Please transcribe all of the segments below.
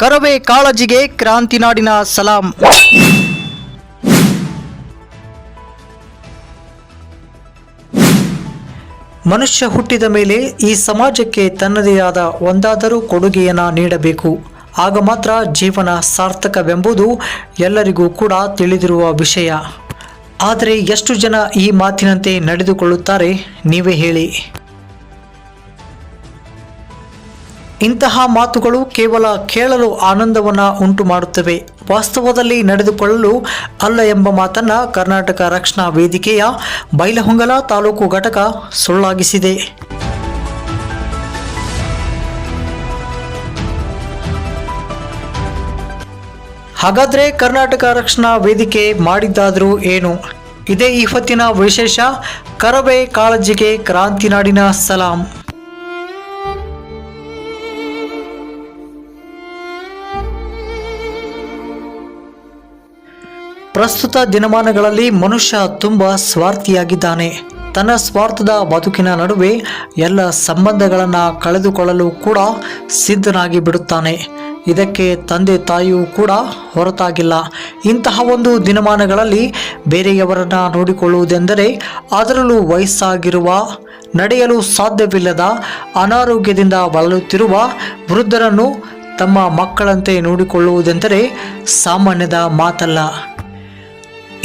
ಕರವೇ ಕಾಳಜಿಗೆ ಕ್ರಾಂತಿನಾಡಿನ ಸಲಾಂ. ಮನುಷ್ಯ ಹುಟ್ಟಿದ ಮೇಲೆ ಈ ಸಮಾಜಕ್ಕೆ ತನ್ನದೇ ಆದ ಒಂದಾದರೂ ಕೊಡುಗೆಯನ್ನು ನೀಡಬೇಕು. ಆಗ ಮಾತ್ರ ಜೀವನ ಸಾರ್ಥಕವೆಂಬುದು ಎಲ್ಲರಿಗೂ ಕೂಡ ತಿಳಿದಿರುವ ವಿಷಯ. ಆದರೆ ಎಷ್ಟು ಜನ ಈ ಮಾತಿನಂತೆ ನಡೆದುಕೊಳ್ಳುತ್ತಾರೆ, ನೀವೇ ಹೇಳಿ. ಇಂತಹ ಮಾತುಗಳು ಕೇವಲ ಕೇಳಲು ಆನಂದವನ್ನು ಉಂಟು ಮಾಡುತ್ತವೆ ವಾಸ್ತವದಲ್ಲಿ ನಡೆದುಕೊಳ್ಳಲು ಅಲ್ಲ ಎಂಬ ಮಾತನ್ನು ಕರ್ನಾಟಕ ರಕ್ಷಣಾ ವೇದಿಕೆಯ ಬೈಲಹೊಂಗಲ ತಾಲೂಕು ಘಟಕ ಸುಳ್ಳಾಗಿಸಿದೆ. ಹಾಗಾದರೆ ಕರ್ನಾಟಕ ರಕ್ಷಣಾ ವೇದಿಕೆ ಮಾಡಿದ್ದಾದರೂ ಏನು? ಇದೇ ಈ ಹೊತ್ತಿನ ವಿಶೇಷ ಕರವೇ ಕಾಳಜಿಗೆ ಕ್ರಾಂತಿನಾಡಿನ ಸಲಾಂ. ಪ್ರಸ್ತುತ ದಿನಮಾನಗಳಲ್ಲಿ ಮನುಷ್ಯ ತುಂಬ ಸ್ವಾರ್ಥಿಯಾಗಿದ್ದಾನೆ. ತನ್ನ ಸ್ವಾರ್ಥದ ಬದುಕಿನ ನಡುವೆ ಎಲ್ಲ ಸಂಬಂಧಗಳನ್ನು ಕಳೆದುಕೊಳ್ಳಲು ಕೂಡ ಸಿದ್ಧನಾಗಿ ಬಿಡುತ್ತಾನೆ. ಇದಕ್ಕೆ ತಂದೆ ತಾಯಿಯೂ ಕೂಡ ಹೊರತಾಗಿಲ್ಲ. ಇಂತಹ ಒಂದು ದಿನಮಾನಗಳಲ್ಲಿ ಬೇರೆಯವರನ್ನು ನೋಡಿಕೊಳ್ಳುವುದೆಂದರೆ ಅದರಲ್ಲೂ ವಯಸ್ಸಾಗಿರುವ, ನಡೆಯಲು ಸಾಧ್ಯವಿಲ್ಲದ, ಅನಾರೋಗ್ಯದಿಂದ ಬಳಲುತ್ತಿರುವ ವೃದ್ಧರನ್ನು ತಮ್ಮ ಮಕ್ಕಳಂತೆ ನೋಡಿಕೊಳ್ಳುವುದೆಂದರೆ ಸಾಮಾನ್ಯದ ಮಾತಲ್ಲ.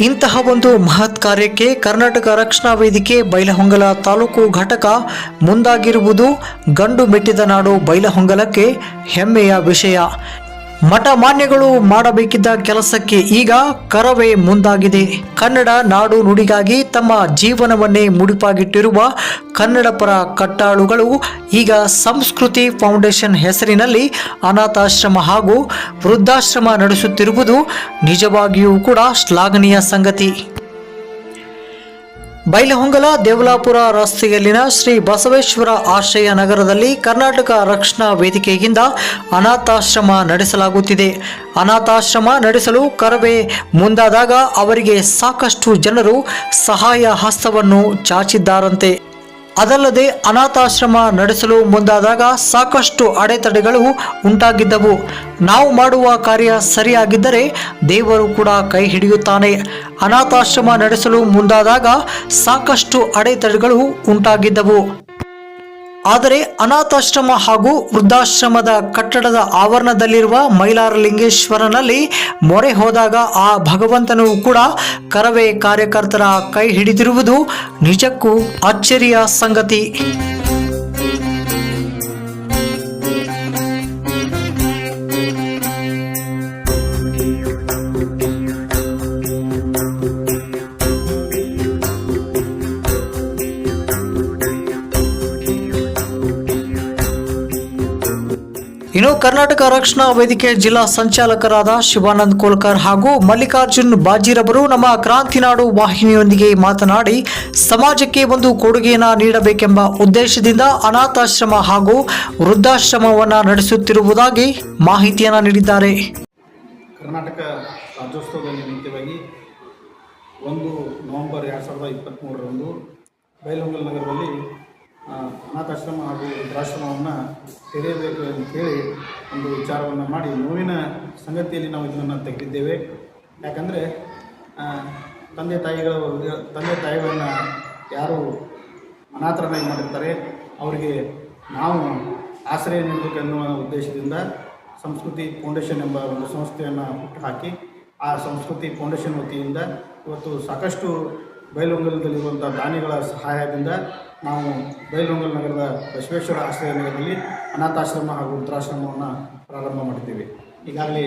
ಇಂತಹ ಒಂದು ಮಹತ್ ಕಾರ್ಯಕ್ಕೆ ಕರ್ನಾಟಕ ರಕ್ಷಣಾ ವೇದಿಕೆ ಬೈಲಹೊಂಗಲ ತಾಲೂಕು ಘಟಕ ಮುಂದಾಗಿರುವುದು ಗಂಡು ಮೆಟ್ಟಿದ ನಾಡು ಬೈಲಹೊಂಗಲಕ್ಕೆ ಹೆಮ್ಮೆಯ ವಿಷಯ. ಮಠ ಮಾನ್ಯಗಳು ಮಾಡಬೇಕಿದ್ದ ಕೆಲಸಕ್ಕೆ ಈಗ ಕರವೇ ಮುಂದಾಗಿದೆ. ಕನ್ನಡ ನಾಡು ನುಡಿಗಾಗಿ ತಮ್ಮ ಜೀವನವನ್ನೇ ಮುಡಿಪಾಗಿಟ್ಟಿರುವ ಕನ್ನಡ ಪರ ಕಟ್ಟಾಳುಗಳು ಈಗ ಸಂಸ್ಕೃತಿ ಫೌಂಡೇಶನ್ ಹೆಸರಿನಲ್ಲಿ ಅನಾಥಾಶ್ರಮ ಹಾಗೂ ವೃದ್ಧಾಶ್ರಮ ನಡೆಸುತ್ತಿರುವುದು ನಿಜವಾಗಿಯೂ ಕೂಡ ಶ್ಲಾಘನೀಯ ಸಂಗತಿ. ಬೈಲಹೊಂಗಲ ದೇವಲಾಪುರ ರಸ್ತೆಯಲ್ಲಿನ ಶ್ರೀ ಬಸವೇಶ್ವರ ಆಶ್ರಯ ನಗರದಲ್ಲಿ ಕರ್ನಾಟಕ ರಕ್ಷಣಾ ವೇದಿಕೆಯಿಂದ ಅನಾಥಾಶ್ರಮ ನಡೆಸಲಾಗುತ್ತಿದೆ. ಅನಾಥಾಶ್ರಮ ನಡೆಸಲು ಕರವೇ ಮುಂದಾದಾಗ ಅವರಿಗೆ ಸಾಕಷ್ಟು ಜನರು ಸಹಾಯ ಹಸ್ತವನ್ನು ಚಾಚಿದ್ದಾರಂತೆ. ಅದಲ್ಲದೆ ಅನಾಥಾಶ್ರಮ ನಡೆಸಲು ಮುಂದಾದಾಗ ಸಾಕಷ್ಟು ಅಡೆತಡೆಗಳು ಉಂಟಾಗಿದ್ದವು. ನಾವು ಮಾಡುವ ಕಾರ್ಯ ಸರಿಯಾಗಿದ್ದರೆ ದೇವರು ಕೂಡ ಕೈ ಹಿಡಿಯುತ್ತಾನೆ. ಅನಾಥಾಶ್ರಮ ನಡೆಸಲು ಮುಂದಾದಾಗ ಸಾಕಷ್ಟು ಅಡೆತಡೆಗಳು ಉಂಟಾಗಿದ್ದವು. ಆದರೆ ಅನಾಥಾಶ್ರಮ ಹಾಗೂ ವೃದ್ಧಾಶ್ರಮದ ಕಟ್ಟಡದ ಆವರಣದಲ್ಲಿರುವ ಮೈಲಾರಲಿಂಗೇಶ್ವರನಲ್ಲಿ ಮೊರೆ ಹೋದಾಗ ಆ ಭಗವಂತನು ಕೂಡ ಕರವೇ ಕಾರ್ಯಕರ್ತರ ಕೈ ಹಿಡಿದಿರುವುದು ನಿಜಕ್ಕೂ ಅಚ್ಚರಿಯ ಸಂಗತಿ. ಇನ್ನು ಕರ್ನಾಟಕ ರಕ್ಷಣಾ ವೇದಿಕೆ ಜಿಲ್ಲಾ ಸಂಚಾಲಕರಾದ ಶಿವಾನಂದ್ ಕೋಲ್ಕರ್ ಹಾಗೂ ಮಲ್ಲಿಕಾರ್ಜುನ್ ಬಾಜಿರವರು ನಮ್ಮ ಕ್ರಾಂತಿನಾಡು ವಾಹಿನಿಯೊಂದಿಗೆ ಮಾತನಾಡಿ, ಸಮಾಜಕ್ಕೆ ಒಂದು ಕೊಡುಗೆಯನ್ನು ನೀಡಬೇಕೆಂಬ ಉದ್ದೇಶದಿಂದ ಅನಾಥಾಶ್ರಮ ಹಾಗೂ ವೃದ್ಧಾಶ್ರಮವನ್ನು ನಡೆಸುತ್ತಿರುವುದಾಗಿ ಮಾಹಿತಿಯನ್ನು ನೀಡಿದ್ದಾರೆ. ಕರ್ನಾಟಕ ರಾಜ್ಯೋತ್ಸವದಲ್ಲಿ ಒಂದು ನವೆಂಬರ್ ಎರಡು ಸಾವಿರದ ಇಪ್ಪತ್ತ್ಮೂರರಂದು ಬೈಲಹೊಂಗಲ್ ನಗರದಲ್ಲಿ ಅನಾಥಾಶ್ರಮ ಹಾಗೂ ವೃದ್ಧಾಶ್ರಮವನ್ನು ತೆರೆಯಬೇಕು ಅಂತ ಹೇಳಿ ಒಂದು ವಿಚಾರವನ್ನು ಮಾಡಿ ನೋವಿನ ಸಂಗತಿಯಲ್ಲಿ ನಾವು ಇದನ್ನು ತೆಗೆದಿದ್ದೇವೆ. ಯಾಕಂದರೆ ತಂದೆ ತಾಯಿಗಳ ತಂದೆ ತಾಯಿಗಳನ್ನು ಯಾರು ಅನಾಥರನ್ನಾಗಿ ಮಾಡಿರ್ತಾರೆ, ಅವರಿಗೆ ನಾವು ಆಶ್ರಯ ನೀಡಬೇಕೆನ್ನುವ ಉದ್ದೇಶದಿಂದ ಸಂಸ್ಕೃತಿ ಫೌಂಡೇಶನ್ ಎಂಬ ಒಂದು ಸಂಸ್ಥೆಯನ್ನು ಹುಟ್ಟುಹಾಕಿ, ಆ ಸಂಸ್ಕೃತಿ ಫೌಂಡೇಶನ್ ವತಿಯಿಂದ ಇವತ್ತು ಸಾಕಷ್ಟು ಬಯಲುಂಗಲದಲ್ಲಿರುವಂಥ ದಾನಿಗಳ ಸಹಾಯದಿಂದ ನಾವು ಬೈಲೊಂಗಲ್ ನಗರದ ಬಸವೇಶ್ವರ ಆಶ್ರಯ ನಗರದಲ್ಲಿ ಅನಾಥಾಶ್ರಮ ಹಾಗೂ ವೃದ್ಧಾಶ್ರಮವನ್ನು ಪ್ರಾರಂಭ ಮಾಡಿದ್ದೀವಿ ಈಗಾಗಲೇ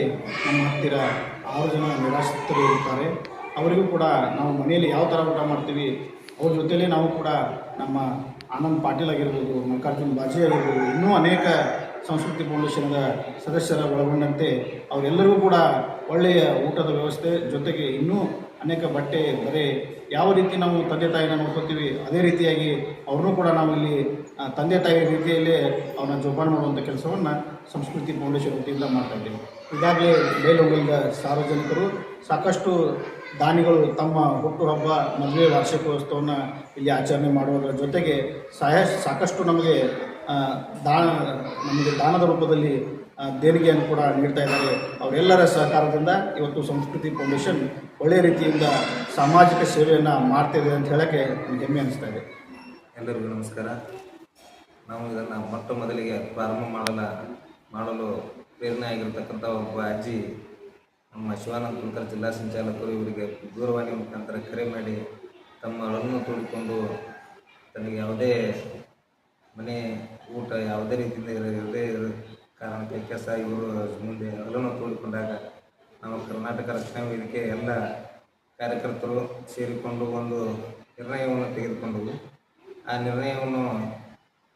ನಮ್ಮ ಹತ್ತಿರ ಆರು ಜನ ನಿರಾಶ್ರಿತರು ಇರ್ತಾರೆ. ಅವರಿಗೂ ಕೂಡ ನಾವು ಮನೆಯಲ್ಲಿ ಯಾವ ಥರ ಊಟ ಮಾಡ್ತೀವಿ, ಅವ್ರ ಜೊತೆಲೇ ನಾವು ಕೂಡ ನಮ್ಮ ಆನಂದ್ ಪಾಟೀಲ್ ಆಗಿರ್ಬೋದು, ಮಲ್ಲಿಕಾರ್ಜುನ್ ಬಾಜಿ ಆಗಿರ್ಬೋದು, ಇನ್ನೂ ಅನೇಕ ಸಂಸ್ಕೃತಿ ಫೌಂಡೇಶನ್ದ ಸದಸ್ಯರ ಒಳಗೊಂಡಂತೆ ಅವರೆಲ್ಲರಿಗೂ ಕೂಡ ಒಳ್ಳೆಯ ಊಟದ ವ್ಯವಸ್ಥೆ ಜೊತೆಗೆ ಇನ್ನೂ ಅನೇಕ ಬಟ್ಟೆ, ಬರೆ, ಯಾವ ರೀತಿ ನಾವು ತಂದೆ ತಾಯಿನ ನೋಡ್ಕೋತೀವಿ ಅದೇ ರೀತಿಯಾಗಿ ಅವ್ರನ್ನೂ ಕೂಡ ನಾವು ಇಲ್ಲಿ ತಂದೆ ತಾಯಿ ರೀತಿಯಲ್ಲೇ ಅವನ ಜೋಪಾನ ಮಾಡುವಂಥ ಕೆಲಸವನ್ನು ಸಂಸ್ಕೃತಿ ಫೌಂಡೇಶನ್ ವತಿಯಿಂದ ಮಾಡ್ತಾ ಇದ್ದೀವಿ. ಈಗಾಗಲೇ ಮೇಲುಗಳಿಂದ ಸಾರ್ವಜನಿಕರು ಸಾಕಷ್ಟು ದಾನಿಗಳು ತಮ್ಮ ಹುಟ್ಟುಹಬ್ಬ ಮದುವೆ ವಾರ್ಷಿಕೋತ್ಸವವನ್ನು ಇಲ್ಲಿ ಆಚರಣೆ ಮಾಡುವುದರ ಜೊತೆಗೆ ಸಹಾಯ ಸಾಕಷ್ಟು ನಮಗೆ ದಾನ, ನಮಗೆ ದಾನದ ರೂಪದಲ್ಲಿ ದೇಣಿಗೆಯನ್ನು ಕೂಡ ನೀಡ್ತಾ ಇದ್ದಾರೆ. ಅವರೆಲ್ಲರ ಸಹಕಾರದಿಂದ ಇವತ್ತು ಸಂಸ್ಕೃತಿ ಫೌಂಡೇಶನ್ ಒಳ್ಳೆಯ ರೀತಿಯಿಂದ ಸಾಮಾಜಿಕ ಸೇವೆಯನ್ನು ಮಾಡ್ತಿದೆ ಅಂತ ಹೇಳೋಕ್ಕೆ ಹೆಮ್ಮೆ ಅನಿಸ್ತಾ ಇದೆ. ಎಲ್ಲರಿಗೂ ನಮಸ್ಕಾರ. ನಾವು ಇದನ್ನು ಮೊಟ್ಟ ಮೊದಲಿಗೆ ಪ್ರಾರಂಭ ಮಾಡಲ ಮಾಡಲು ಪ್ರೇರಣೆ ಆಗಿರತಕ್ಕಂಥ ಒಬ್ಬ ಅಜ್ಜಿ ನಮ್ಮ ಶಿವಾನಂದ ಕುಲಕರ್ ಜಿಲ್ಲಾ ಸಂಚಾಲಕರು ಇವರಿಗೆ ದೂರವಾಣಿ ಮುಖಾಂತರ ಕರೆ ಮಾಡಿ ತಮ್ಮ ಅಳನ್ನು ತೋಡಿಕೊಂಡು ತನಗೆ ಯಾವುದೇ ಮನೆ ಊಟ ಯಾವುದೇ ರೀತಿಯಿಂದ ಇರದೇ ಇರೋ ಕಾರಣಕ್ಕೆ ಕೆಲಸ ಇವರು ಮುಂದೆ ಅಳನ್ನು ತೋಡಿಕೊಂಡಾಗ ನಮ್ಮ ಕರ್ನಾಟಕ ರಕ್ಷಣಾ ವೇದಿಕೆ ಎಲ್ಲ ಕಾರ್ಯಕರ್ತರು ಸೇರಿಕೊಂಡು ಒಂದು ನಿರ್ಣಯವನ್ನು ತೆಗೆದುಕೊಂಡವು. ಆ ನಿರ್ಣಯವನ್ನು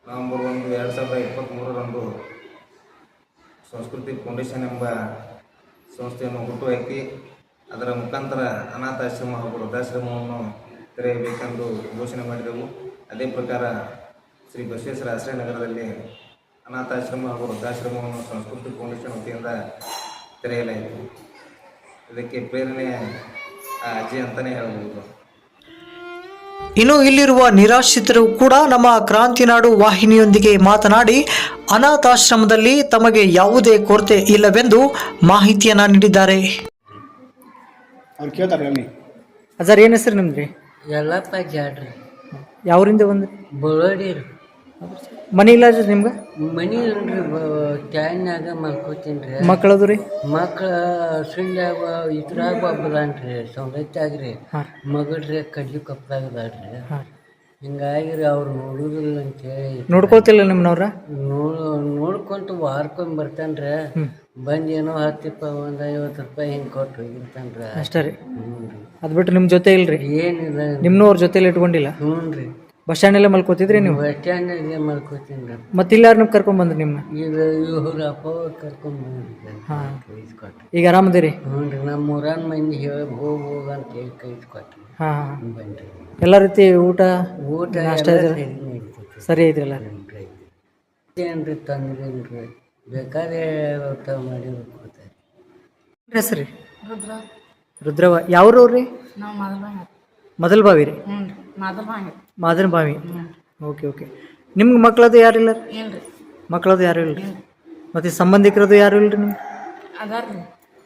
ನವೆಂಬರ್ ಒಂದು ಎರಡು ಸಾವಿರದ ಇಪ್ಪತ್ತ್ಮೂರರಂದು ಸಂಸ್ಕೃತಿ ಫೌಂಡೇಶನ್ ಎಂಬ ಸಂಸ್ಥೆಯನ್ನು ಹುಟ್ಟುಹಾಕಿ, ಅದರ ಮುಖಾಂತರ ಅನಾಥಾಶ್ರಮ ಹಾಗೂ ವೃದ್ಧಾಶ್ರಮವನ್ನು ತೆರೆಯಬೇಕೆಂದು ಘೋಷಣೆ ಮಾಡಿದೆವು. ಅದೇ ಪ್ರಕಾರ ಶ್ರೀ ಬಸವೇಶ್ವರ ಆಶ್ರಯ ನಗರದಲ್ಲಿ ಅನಾಥಾಶ್ರಮ ಹಾಗೂ ವೃದ್ಧಾಶ್ರಮವನ್ನು ಸಂಸ್ಕೃತಿ ಫೌಂಡೇಶನ್ ವತಿಯಿಂದ ತೆರೆಯಲಾಯಿತು. ಇದಕ್ಕೆ ಪ್ರೇರಣೆ ಆ ಅಜ್ಜಿ ಅಂತಲೇ ಹೇಳ್ಬೋದು. ಇನ್ನು ಇಲ್ಲಿರುವ ನಿರಾಶ್ರಿತರು ಕೂಡ ನಮ್ಮ ಕ್ರಾಂತಿನಾಡು ವಾಹಿನಿಯೊಂದಿಗೆ ಮಾತನಾಡಿ ಅನಾಥಾಶ್ರಮದಲ್ಲಿ ತಮಗೆ ಯಾವುದೇ ಕೊರತೆ ಇಲ್ಲವೆಂದು ಮಾಹಿತಿಯನ್ನು ನೀಡಿದ್ದಾರೆ. ಅವ್ರು ಕೇಳ್ತಾರೆ ಅಲ್ಲಿ. ಸರ್ ಏನು ಹೆಸರು ನಿಮ್ದು? ಎಲ್ಲಪ್ಪ ಜಾಡ್ರಿ. ಯಾವರಿಂದ ಬಂದ್ರಿ? ರೀ. ಮನೆ ಇಲ್ಲ ನಿಮ್ಗೆ? ಮನಿ ಇಲ್ರಿ ಟ್ಯಾನ್ಯಾಗ ಮಲ್ಕೋತೀನಿ ರೀ ಮಕ್ಕಳದು ರೀ? ಮಕ್ಳ ಸುಳ್ಳ್ಯಾಗ ಇದ್ರಾಗ ಒಬ್ಬದಾನ್ರಿ ಸೌಲತ್ಯಾಗ್ರಿ ರೀ ಮಗಳ್ರಿ ಕಡ್ಲಿ ಕಪ್ಪದಾಗದಾಡ್ರಿ ಹಿಂಗಾಗಿ ರೀ ಅವ್ರು ನೋಡುದಿಲ್ಲ ಅಂತೇಳಿ ನೋಡ್ಕೋತಿಲ್ಲ ನಿಮ್ಮನವ್ರ? ನೋಡ್ ನೋಡ್ಕೊಂತ ವಾರ್ಕೊಂಡ್ ಬರ್ತಾನ್ರಿ. ಬಂದು ಏನೋ ಹತ್ತಿಪ್ಪ ಒಂದು ಐವತ್ತು ರೂಪಾಯಿ ಹಿಂಗೆ ಕೊಟ್ಟು ಹೋಗಿರ್ತಾನ್ರಿ. ಅಷ್ಟೇ ರೀ. ರೀ. ಅದು ಬಿಟ್ಟು ನಿಮ್ಮ ಜೊತೆ ಇಲ್ರಿ? ಏನಿಲ್ಲ. ನಿಮ್ಮನವ್ರ ಜೊತೆಲಿ ಇಟ್ಕೊಂಡಿಲ್ಲ? ಹ್ಞೂ ರೀ ಬಸ್ ಸ್ಟ್ಯಾಂಡಲ್ಲೇ ಮಲ್ಕೋತಿದ್ರಿ ನೀವು? ಬಸ್ ಸ್ಟ್ಯಾಂಡಾಗೆ ಮಲ್ಕೋತೀನಿ ಮತ್ತೆ ಇಲ್ಲ ಯಾರು ಕರ್ಕೊಂಡ್ ಬಂದ್ರಿ ನಿಮ್ಮ? ಈಗ ಇವ್ರ ಅಪ್ಪ ಕರ್ಕೊಂಡ್ ಹಾಂ. ಕೈಸ್ಕೊಟ್ರಿ ಈಗ ಆರಾಮದಿರಿ? ಹ್ಞೂ ರೀ ನಮ್ಮ ಊರನ್ ಮಂದಿ ಹೇಳಿ ಹೋಗಿ ಹೋಗ ಅಂತ ಹೇಳಿ ಕೈಸ್ಕೊಟ್ರಿ ಹಾಂ ಹಾಂ. ಬನ್ರಿ. ಎಲ್ಲ ರೀತಿ ಊಟ ಊಟ ನಾಷ್ಟ ಎಲ್ಲ ಸರಿ ನಡೀತೈತಿ. ಸರಿ ಐತ್ರಲ್ಲ ಏನ್ರಿ ತೊಂದ್ರೇನ್ರಿ ಬೇಕಾದ್ರೆ ಊಟ ಮಾಡಿ ಕೊಡ್ತಾರೆ ರುದ್ರ. ರುದ್ರವ. ಯಾವ್ರವ್ರಿ ನಾವು ಮೊದಲು ಬಾವಿ ಮೊದಲ ಬಾವಿ ರೀ? ಹ್ಞೂ ರೀ ಮೊದಲು ಬಾವಿ ಮಾದನ ಬಾವಿ? ಓಕೆ ಓಕೆ ನಿಮ್ಗೆ ಮಕ್ಳದು ಯಾರು ಇಲ್ಲ? ಮಕ್ಕಳದು ಮಕ್ಳದು ಯಾರು ಇಲ್ಲ ಮತ್ತೆ ಮತ್ತು ಸಂಬಂಧಿಕರದು ಯಾರು ಇಲ್ಲ ರೀ ನಿಮ್ಗೆ? ಅದಾರ ರೀ.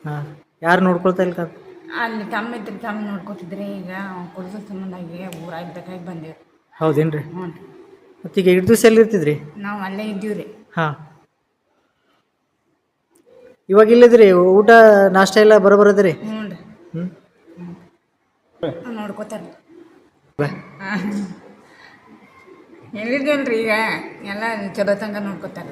ಹಾಂ ಯಾರು ನೋಡ್ಕೊಳ್ತಾ ಇಲ್ಲ ಕಾರ್ ಅಲ್ಲಿ ತಮ್ಮ ಇದ್ರಿ ತಮ್ಮ ನೋಡ್ಕೊತಿದ್ರಿ ಈಗ ಕುಡಿದ ಸಂಬಂಧಾಗಿ ಊರಾಗ ಬೇಕಾಗಿ ಬಂದೇವಿ ಹೌದೇನು ರೀ ಹ್ಞೂ ರೀ. ಮತ್ತೀಗ ಎರಡು ದಿವಸ ಎಲ್ಲಿ ಇರ್ತಿದ್ರಿ? ನಾವು ಅಲ್ಲೇ ಇದ್ದೀವಿ ರೀ. ಹಾಂ. ಇವಾಗ ಇಲ್ಲಿದ್ರಿ ಊಟ ನಾಷ್ಟ ಎಲ್ಲ ಬರೋಬರದ್ರಿ ಹ್ಞೂ ರೀ. ಹ್ಞೂ ನೋಡ್ಕೋತಾರೆ ಎಲ್ಲಿದ್ದೇನ್ರಿ ಈಗ? ಎಲ್ಲ ಚಲೋ ತಂಗ ನೋಡ್ಕೋತಾರೆ.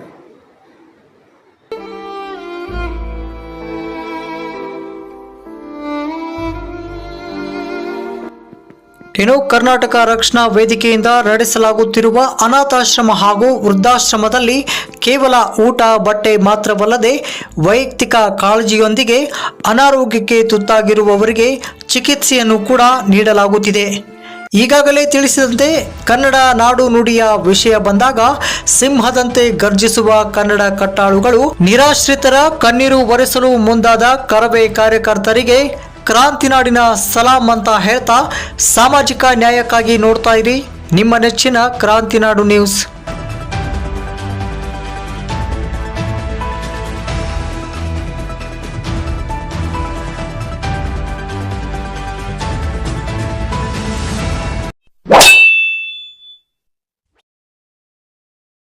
ಇನ್ನು ಕರ್ನಾಟಕ ರಕ್ಷಣಾ ವೇದಿಕೆಯಿಂದ ನಡೆಸಲಾಗುತ್ತಿರುವ ಅನಾಥಾಶ್ರಮ ಹಾಗೂ ವೃದ್ಧಾಶ್ರಮದಲ್ಲಿ ಕೇವಲ ಊಟ ಬಟ್ಟೆ ಮಾತ್ರವಲ್ಲದೆ ವೈಯಕ್ತಿಕ ಕಾಳಜಿಯೊಂದಿಗೆ ಅನಾರೋಗ್ಯಕ್ಕೆ ತುತ್ತಾಗಿರುವವರಿಗೆ ಚಿಕಿತ್ಸೆಯನ್ನು ಕೂಡ ನೀಡಲಾಗುತ್ತಿದೆ. ಈಗಾಗಲೇ ತಿಳಿಸಿದಂತೆ ಕನ್ನಡ ನಾಡು ನುಡಿಯ ವಿಷಯ ಬಂದಾಗ ಸಿಂಹದಂತೆ ಗರ್ಜಿಸುವ ಕನ್ನಡ ಕಟ್ಟಾಳುಗಳು ನಿರಾಶ್ರಿತರ ಕಣ್ಣೀರು ಒರೆಸಲು ಮುಂದಾದ ಕರವೇ ಕಾರ್ಯಕರ್ತರಿಗೆ ಕ್ರಾಂತಿನಾಡಿನ ಸಲಾಂ ಅಂತ ಹೇಳ್ತಾ ಸಾಮಾಜಿಕ ನ್ಯಾಯಕ್ಕಾಗಿ ನೋಡ್ತಾ ಇರಿ. ನಿಮ್ಮ ನೆಚ್ಚಿನ ಕ್ರಾಂತಿನಾಡು ನ್ಯೂಸ್.